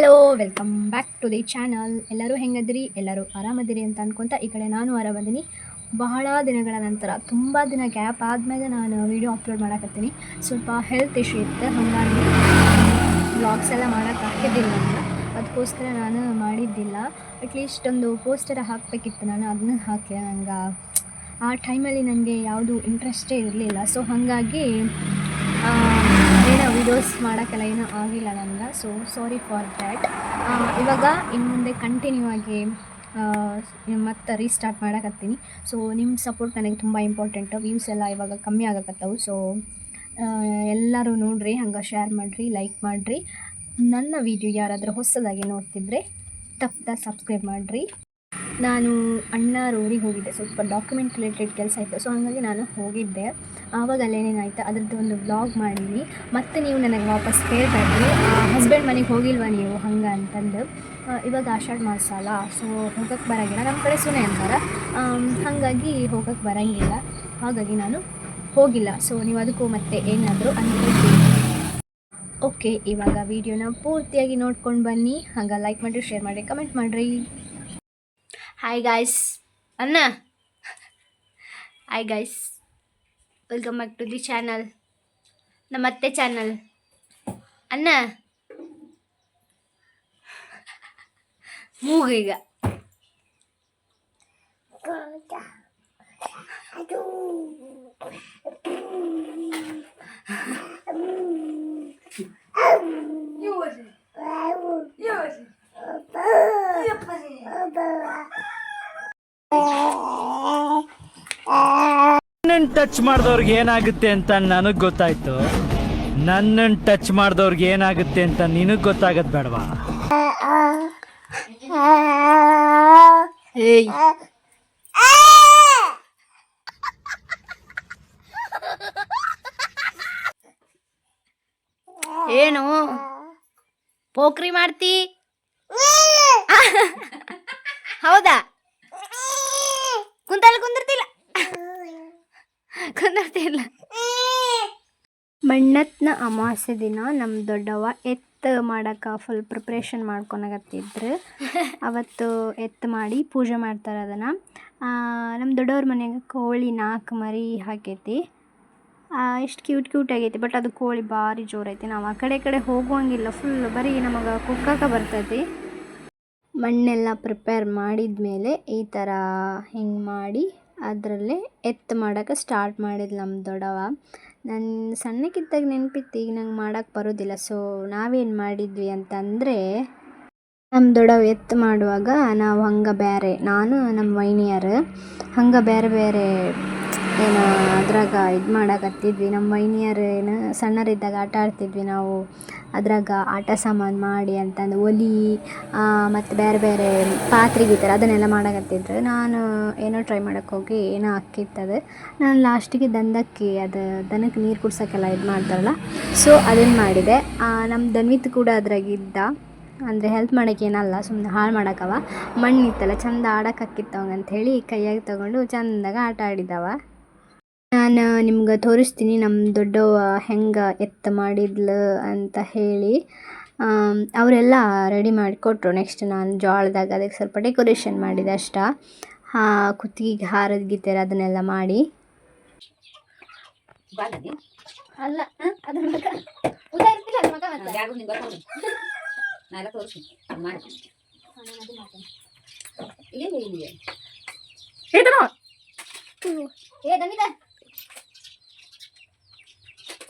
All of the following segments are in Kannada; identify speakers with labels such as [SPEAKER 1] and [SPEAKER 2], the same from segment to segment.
[SPEAKER 1] Hello welcome back to the channel ಎಲ್ಲರೂ ಹೆಂಗದಿರಿ? ಎಲ್ಲರೂ ಆರಾಮದಿರಿ ಅಂತ ಅನ್ಕೊಂತ ಈ ಕಡೆ ನಾನು ಆರಾಮದಿನಿ. ಬಹಳ ದಿನಗಳ ನಂತರ, ತುಂಬ ದಿನ ಗ್ಯಾಪ್ ಆದಮೇಲೆ ನಾನು ವೀಡಿಯೋ ಅಪ್ಲೋಡ್ ಮಾಡಕತ್ತೀನಿ. ಸ್ವಲ್ಪ ಹೆಲ್ತ್ ಇಶ್ಯೂ ಇತ್ತು, ಹಾಗಾಗಿ ಬ್ಲಾಗ್ಸ್ ಎಲ್ಲ ಮಾಡಕ್ಕೆ ಹಾಕಿದ್ದಿಲ್ಲ ನಾನು ಅದಕ್ಕೋಸ್ಕರ ನಾನು ಮಾಡಿದ್ದಿಲ್ಲ. ಅಟ್ಲೀಸ್ಟ್ ಒಂದು ಪೋಸ್ಟರ್ ಹಾಕಬೇಕಿತ್ತು ನಾನು, ಅದನ್ನ ಹಾಕಿ ನಂಗೆ ಆ ಟೈಮಲ್ಲಿ ನನಗೆ ಯಾವುದು ಇಂಟ್ರೆಸ್ಟೇ ಇರಲಿಲ್ಲ. ಸೊ ಹಾಗಾಗಿ ವೀಡಿಯೋಸ್ ವಿಡಿಯೋಸ್ ಮಾಡೋಕ್ಕೆಲ್ಲ ಏನೂ ಆಗಿಲ್ಲ ನನಗೆ ಸೊ ಸಾರಿ ಫಾರ್ ದ್ಯಾಟ್ ಇವಾಗ ಇನ್ನು ಮುಂದೆ ಕಂಟಿನ್ಯೂ ಆಗಿ ಮತ್ತೆ ರೀಸ್ಟಾರ್ಟ್ ಮಾಡಕತ್ತೀನಿ. ಸೊ ನಿಮ್ಮ ಸಪೋರ್ಟ್ ನನಗೆ ತುಂಬ ಇಂಪಾರ್ಟೆಂಟ್ ವ್ಯೂಸ್ ಎಲ್ಲ ಇವಾಗ ಕಮ್ಮಿ ಆಗಕತ್ತವು. ಸೊ ಎಲ್ಲರೂ ನೋಡ್ರಿ, ಹಂಗೆ ಶೇರ್ ಮಾಡಿರಿ ಲೈಕ್ ಮಾಡಿರಿ. ನನ್ನ ವಿಡಿಯೋ ಯಾರಾದರೂ ಹೊಸದಾಗಿ ನೋಡ್ತಿದ್ರೆ ತಪ್ಪದ ಸಬ್ಸ್ಕ್ರೈಬ್ ಮಾಡಿರಿ. ನಾನು ಅಣ್ಣ ಊರಿಗೆ ಹೋಗಿದ್ದೆ. ಸ್ವಲ್ಪ ಡಾಕ್ಯುಮೆಂಟ್ ರಿಲೇಟೆಡ್ ಕೆಲಸ ಇತ್ತು. ಸೊ ಹಾಗಾಗಿ ನಾನು ಹೋಗಿದ್ದೆ. ಆವಾಗ ಅಲ್ಲೇನೇನಾಯ್ತು ಅದರದ್ದು ಒಂದು ಬ್ಲಾಗ್ ಮಾಡೀನಿ ಮತ್ತೆ ನೀವು ನನಗೆ ವಾಪಸ್ ಕೇಳಬೇಡ್ರಿ ಹಸ್ಬೆಂಡ್ ಮನೆಗೆ ಹೋಗಿಲ್ವಾ ನೀವು? ಹಂಗೆ ಅಂತಂದು. ಇವಾಗ ಆಷಾಢ ಮಾಸ ಅಲ್ಲ ಸೊ ಹೋಗಕ್ಕೆ ಬರೋಂಗಿಲ್ಲ. ನಮ್ಮ ಕಡೆ ಸುನೆ ಅಂತಾರೆ. ಹಾಗಾಗಿ ಹೋಗಕ್ಕೆ ಬರೋಂಗಿಲ್ಲ. ಹಾಗಾಗಿ ನಾನು ಹೋಗಿಲ್ಲ. ಸೊ ನೀವು ಅದಕ್ಕೂ ಮತ್ತೆ ಏನಾದರೂ ಅನ್ಕೊಳ್ತೀವಿ ಓಕೆ ಇವಾಗ ವಿಡಿಯೋನ ಪೂರ್ತಿಯಾಗಿ ನೋಡ್ಕೊಂಡು ಬನ್ನಿ. ಹಂಗೆ ಲೈಕ್ ಮಾಡಿರಿ ಶೇರ್ ಮಾಡಿರಿ ಕಮೆಂಟ್ ಮಾಡಿರಿ. ಹಾಯ್ ಗಾಯ್ಸ್ ಅನ್ನ hi guys welcome back to the channel ನಮ್ಮ ಅತ್ತೆ ಚಾನಲ್ ಅನ್ನ ಮೂಗೀಗ
[SPEAKER 2] ನನ್ನನ್ನು ಟಚ್ ಮಾಡಿದವ್ರಿಗೆ ಏನಾಗುತ್ತೆ ಅಂತ ನನಗೆ ಗೊತ್ತಾಯ್ತು. ನನ್ನನ್ನು ಟಚ್ ಮಾಡಿದವ್ರಿಗೆ ಏನಾಗುತ್ತೆ ಅಂತ ನಿನಗೆ ಗೊತ್ತಾಗದ್ ಬೇಡವಾ?
[SPEAKER 1] ಏನು? ಪೋಖ್ರಿ ಮಾಡ್ತಿ? ಹೌದಾ? ಕುಂತಲ್ಲ ಕುಂದಿರ್ತಿಲ್ಲ. ಕುಂದಿರ್ತಿಲ್ಲ. ಮಣ್ಣತ್ನ ಅಮಾವಾಸ್ಯೆ ದಿನ ನಮ್ಮ ದೊಡ್ಡವ್ವ ಎತ್ತು ಮಾಡಕ್ಕೆ ಫುಲ್ ಪ್ರಿಪ್ರೇಷನ್ ಮಾಡ್ಕೊಳಕತ್ತಿದ್ರು ಅವತ್ತು ಎತ್ತು ಮಾಡಿ ಪೂಜೆ ಮಾಡ್ತಾರೆ ಅದನ್ನು. ನಮ್ಮ ದೊಡ್ಡವ್ರ ಮನೆಗೆ ಕೋಳಿ ನಾಲ್ಕು ಮರಿ ಹಾಕೈತಿ. ಎಷ್ಟು ಕ್ಯೂಟ್ ಕ್ಯೂಟ್ ಆಗೈತಿ ಬಟ್ ಅದು ಕೋಳಿ ಭಾರಿ ಜೋರೈತಿ. ನಾವು ಆ ಕಡೆ ಕಡೆ ಹೋಗುವಂಗಿಲ್ಲ ಫುಲ್ ಬರೀ ನಮಗೆ ಕುಕ್ಕಕ್ಕೆ ಬರ್ತೈತಿ. ಮಣ್ಣೆಲ್ಲ ಪ್ರಿಪೇರ್ ಮಾಡಿದ ಮೇಲೆ ಈ ಥರ ಹಿಂಗೆ ಮಾಡಿ ಅದರಲ್ಲೇ ಎತ್ತು ಮಾಡೋಕೆ ಸ್ಟಾರ್ಟ್ ಮಾಡಿದ್ಲು ನಮ್ಮ ದೊಡ್ಡವ ನನ್ನ ಸಣ್ಣಕ್ಕಿದ್ದಾಗ ನೆನಪಿತ್ತು, ಈಗ ನಂಗೆ ಮಾಡೋಕ್ಕೆ ಬರೋದಿಲ್ಲ. ಸೊ ನಾವೇನು ಮಾಡಿದ್ವಿ ಅಂತಂದರೆ ನಮ್ಮ ದೊಡ್ಡವ ಎತ್ತು ಮಾಡುವಾಗ ನಾವು ಹಂಗೆ ಬೇರೆ ನಾನು ನಮ್ಮ ವೈನಿಯರು, ಹಂಗೆ ಬೇರೆ ಬೇರೆ ಏನು ಅದ್ರಾಗ ಇದು ಮಾಡಕತ್ತಿದ್ವಿ. ನಮ್ಮ ಮೈನಿಯರು ಏನು ಸಣ್ಣರಿದ್ದಾಗ ಆಟ ಆಡ್ತಿದ್ವಿ ನಾವು. ಅದ್ರಾಗ ಆಟ ಸಾಮಾನು ಮಾಡಿ ಅಂತಂದು ಒಲಿ ಮತ್ತು ಬೇರೆ ಬೇರೆ ಪಾತ್ರೆ ಗೀತರ ಅದನ್ನೆಲ್ಲ ಮಾಡಕತ್ತಿದ್ರು. ನಾನು ಏನೋ ಟ್ರೈ ಮಾಡೋಕ್ಕೆ ಹೋಗಿ ಏನೋ ಅಕ್ಕಿತ್ತದು. ನಾನು ಲಾಸ್ಟಿಗೆ ದಂದಕ್ಕಿ ಅದು ದನಕ್ಕೆ ನೀರು ಕುಡ್ಸೋಕ್ಕೆಲ್ಲ ಇದು ಮಾಡ್ತಾರಲ್ಲ, ಸೊ ಅದನ್ನು ಮಾಡಿದೆ. ನಮ್ಮ ದನ್ವಿತ್ ಕೂಡ ಅದ್ರಾಗಿದ್ದ ಅಂದರೆ ಹೆಲ್ಪ್ ಮಾಡೋಕೆ ಏನಲ್ಲ ಸುಮ್ಮನೆ ಹಾಳು ಮಾಡೋಕ್ಕವ ಮಣ್ಣಿತ್ತಲ್ಲ ಚಂದ ಆಡಕ್ಕೆ ಅಕ್ಕಿತ್ತವಂಗ ಅಂಥೇಳಿ ಕೈಯಾಗಿ ತೊಗೊಂಡು ಚಂದಾಗ ಆಟ ಆಡಿದವ. ನಾನು ನಿಮ್ಗೆ ತೋರಿಸ್ತೀನಿ ನಮ್ಮ ದೊಡ್ಡವ್ವ ಹೆಂಗೆ ಎತ್ತ ಮಾಡಿದ್ಲು ಅಂತ ಹೇಳಿ. ಅವರೆಲ್ಲ ರೆಡಿ ಮಾಡಿಕೊಟ್ರು ನೆಕ್ಸ್ಟ್ ನಾನು ಜೋಳದಾಗ ಅದಕ್ಕೆ ಸ್ವಲ್ಪ ಡೆಕೋರೇಷನ್ ಮಾಡಿದೆ ಅಷ್ಟ. ಹಾ ಕುತ್ತಿಗೆಗೆ ಹಾರದ ಗೀತೆ ಅದನ್ನೆಲ್ಲ ಮಾಡಿ. ಅಲ್ಲ ಏ ದಮಿತ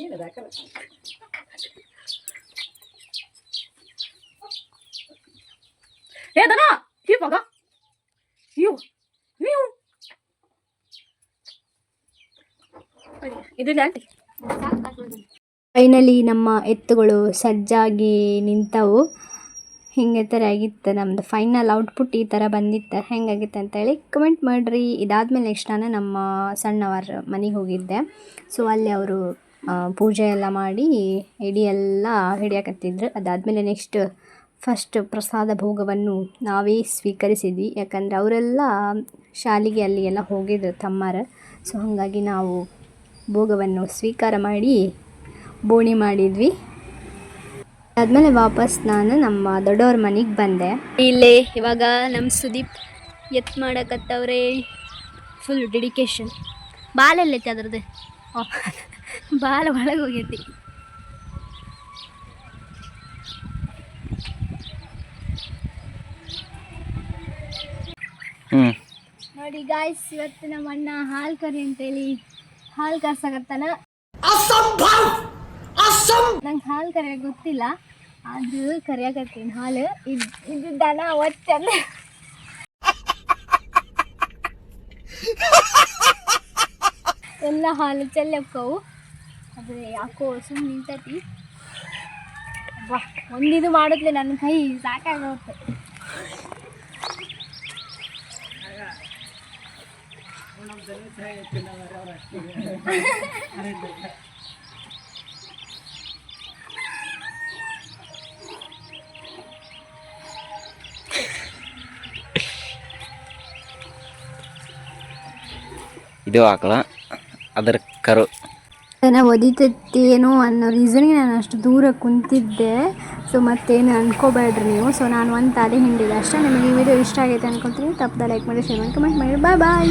[SPEAKER 3] ಏನದ ಹಾಕಲ್ಲ
[SPEAKER 4] ಏ ದನ ಈ ಮಗ ಇವು ನೀವು ಇದು ಆಂಟಿ
[SPEAKER 1] ಫೈನಲಿ ನಮ್ಮ ಎತ್ತುಗಳು ಸಜ್ಜಾಗಿ ನಿಂತವು. ಹಿಂಗೆ ಥರ ಆಗಿತ್ತು ನಮ್ಮದು ಫೈನಲ್ ಔಟ್ಪುಟ್ ಈ ಥರ ಬಂದಿತ್ತು. ಹೆಂಗಾಗಿತ್ತು ಅಂತೇಳಿ ಕಮೆಂಟ್ ಮಾಡಿರಿ. ಇದಾದಮೇಲೆ ನೆಕ್ಸ್ಟ್ ನಾನು ನಮ್ಮ ಸಣ್ಣವರ ಮನೆಗೆ ಹೋಗಿದ್ದೆ. ಸೊ ಅಲ್ಲಿ ಅವರು ಪೂಜೆ ಎಲ್ಲ ಮಾಡಿ ಎಡಿ ಎಲ್ಲ ಹಿಡಿಯಕತ್ತಿದ್ರು. ಅದಾದಮೇಲೆ ನೆಕ್ಸ್ಟ್ ಫಸ್ಟ್ ಪ್ರಸಾದ ಭೋಗವನ್ನು ನಾವೇ ಸ್ವೀಕರಿಸಿದ್ವಿ. ಯಾಕಂದರೆ ಅವರೆಲ್ಲ ಶಾಲೆಗೆ ಅಲ್ಲಿ ಎಲ್ಲ ಹೋಗಿದ್ರು ತಮ್ಮರ. ಸೊ ಹಾಗಾಗಿ ನಾವು ಭೋಗವನ್ನು ಸ್ವೀಕಾರ ಮಾಡಿ ಬೋಣಿ ಮಾಡಿದ್ವಿ. ಆದಮೇಲೆ ವಾಪಸ್ ನಾನು ನಮ್ಮ ದೊಡ್ಡವ್ರ ಮನೆಗೆ ಬಂದೆ. ಇಲ್ಲೇ ಇವಾಗ ನಮ್ಮ ಸುದೀಪ್ ಎತ್ ಮಾಡಕತ್ತವ್ರೆ. ಫುಲ್ ಡೆಡಿಕೇಶನ್ ಬಾಲಲ್ಲೈತೆ ಅದ್ರದ್ದು. ಬಾಲ ಒಳಗೆ ಹೋಗೈತಿ. ನೋಡಿ ಗಾಯ್ಸ್ ಇವತ್ತು ನಮ್ಮ ಅಣ್ಣ ಹಾಲು ಕರಿ ಅಂತೇಳಿ ಹಾಲು ಕಾಸಕತ್ತಾನ ನಂಗೆ ಹಾಲು ಕರೆಯ ಗೊತ್ತಿಲ್ಲ. ಆದ್ರೂ ಕರೆಯಕತ್ತೀನಿ. ಹಾಲು ಇದು ಇದು ದನ ಒಚ್ಚಲ್ಲ ಎಲ್ಲ ಹಾಲು ಚೆಲ್ಲಕ್ಕವು. ಆದರೆ ಯಾಕೋ ಸುಮ್ಮನೆ ನಿಂತತಿ. ವಾ ಒಂದಿದು ಮಾಡಿದ್ಲೆ ನನ್ನ ಕೈ ಸಾಕಾಗೋಗುತ್ತೆ
[SPEAKER 5] ಇದು ಆಕಳ ಅದರ ಕರು.
[SPEAKER 1] ಜನ ಒದಿತೈತೇನೋ ಅನ್ನೋ ರೀಸನ್ಗೆ ನಾನು ಅಷ್ಟು ದೂರ ಕುಂತಿದ್ದೆ. ಸೊ ಮತ್ತೇನು ಅನ್ಕೋಬೇಡ್ರಿ ನೀವು. ಸೊ ನಾನು ಒಂದು ತಾಲಿ ಹಿಂಡಿದೆ. ಅಷ್ಟೇ. ನಿಮಗೆ ಈ ವಿಡಿಯೋ ಇಷ್ಟ ಆಗೈತೆ ಅನ್ಕೊತೀನಿ ತಪ್ಪದೆ ಲೈಕ್ ಮಾಡಿ ಶೇರ್ ಮಾಡಿ ಕಮೆಂಟ್ ಮಾಡಿ. ಬಾಯ್ ಬಾಯ್